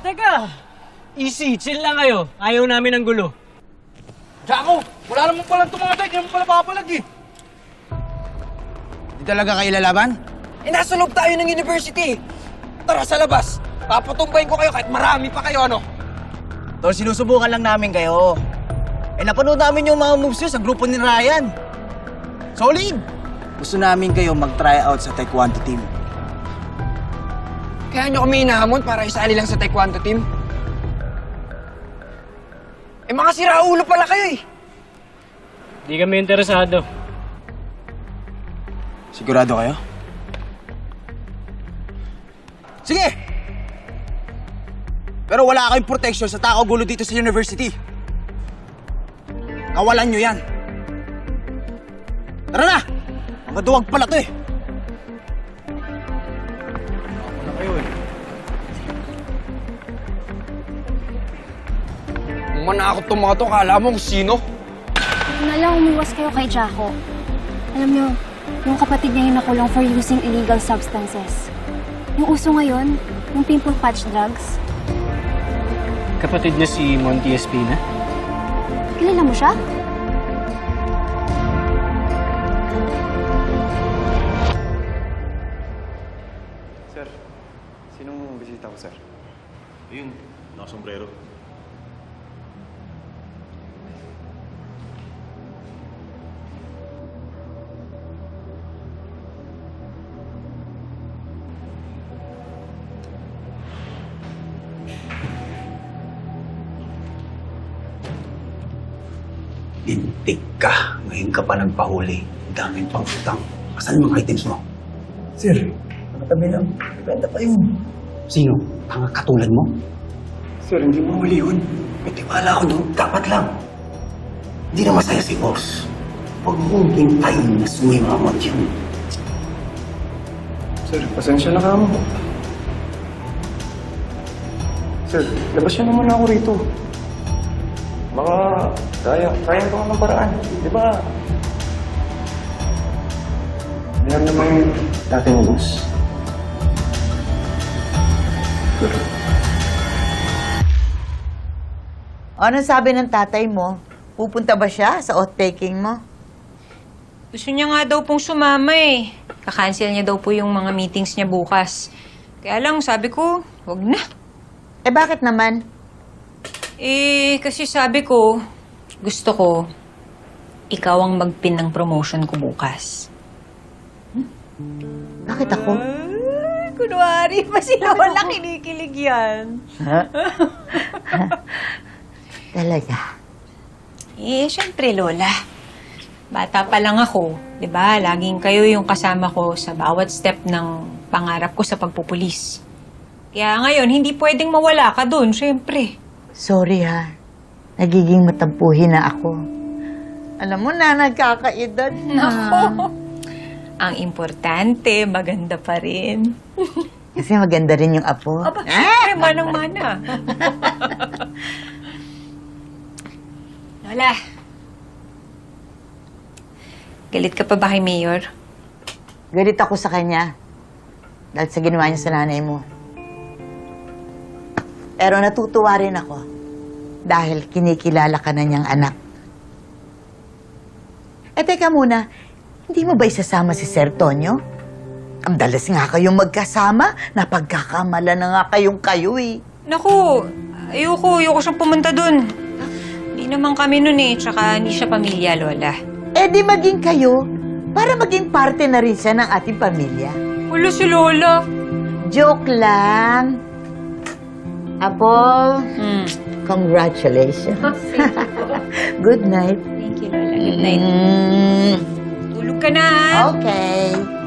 teka! Easy, chill lang kayo. Ayaw namin ng gulo. Jacko, wala naman palang tumatay, hindi mo pala papalag eh. Di talaga kayo lalaban? Eh, nasa loob tayo ng university. Tara sa labas. Papatumbayin ko kayo kahit marami pa kayo, ano? Tol, sinusubukan lang namin kayo. Eh, napanood namin yung mga moves nyo sa grupo ni Ryan. Solid! Gusto namin kayo mag-try out sa Taekwondo team. Kaya nyo kami hinahamon para isali lang sa taekwondo team? Eh, mga siraulo pala kayo eh. Di kami interesado. Sigurado kayo? Sige! Pero wala kayong protection sa tao gulo dito sa university. Kawalan nyo yan. Tara na! Mga duwag pala to eh. Manakot tong mga to, kala mo kung sino? Na lang umiwas kayo kay Jaco. Alam niyo, yung kapatid niya yung nakulong for using illegal substances. Yung uso ngayon, yung pimple patch drugs. Kapatid niya si Monty Espina. Kilala mo siya? Sir, sinong bisita ko, sir? Ayun, nakasombrero. Lintik ka. Ngayon ka pa nagpahuli. Ang daming pang utang. Asan yung mga items mo? Sir, nakatabi lang. Benta pa yun. Sino? Tanga katulad mo? Sir, hindi mo huli yun. May tiwala ako doon. Dapat lang. Hindi na masaya si boss. Huwag mong hintayin na sumimamot yun. Sir, pasensya na ka mo. Sir, labas siya naman ako rito. Baka kaya, kaya ko ng paraan. Di ba? Yan naman yung dati mo, boss. Ano sabi ng tatay mo? Pupunta ba siya sa oath-taking mo? Gusto niya nga daw pong sumama eh. Kakancel niya daw po yung mga meetings niya bukas. Kaya lang, sabi ko, wag na. Eh bakit naman? Eh, kasi sabi ko, gusto ko, ikaw ang magpin ng promotion ko bukas. Bakit ako? Ay, kunwari pa si Lola kinikilig yan. Talaga? Eh, syempre, Lola. Bata pa lang ako, di ba? Laging kayo yung kasama ko sa bawat step ng pangarap ko sa pagpupulis. Kaya ngayon, hindi pwedeng mawala ka dun, syempre. Sorry ha. Nagiging matampuhin na ako. Alam mo na, nagkakaedad na. Nako. Ang importante, maganda pa rin. Kasi maganda rin yung apo. Aba, syempre, manang-mana. Lola. Galit ka pa ba kay Mayor? Galit ako sa kanya. Dahil sa ginawa niya sa nanay mo. Pero natutuwa rin ako. Dahil kinikilala ka na niyang anak. Eh, teka muna. Hindi mo ba isasama si Sir Tonyo? Ang dalas nga kayong magkasama. Napagkakamala na nga kayong kayo eh. Naku, ayoko, ayoko siyang pumunta dun. Hindi naman kami nun eh, tsaka hindi siya pamilya, Lola. Eh di maging kayo para maging parte na rin siya ng ating pamilya. Wala si Lola. Joke lang. Apple, Hmm. Congratulations. Good night. Thank you, Lola. Good night. Mm, Tulog ka na, okay.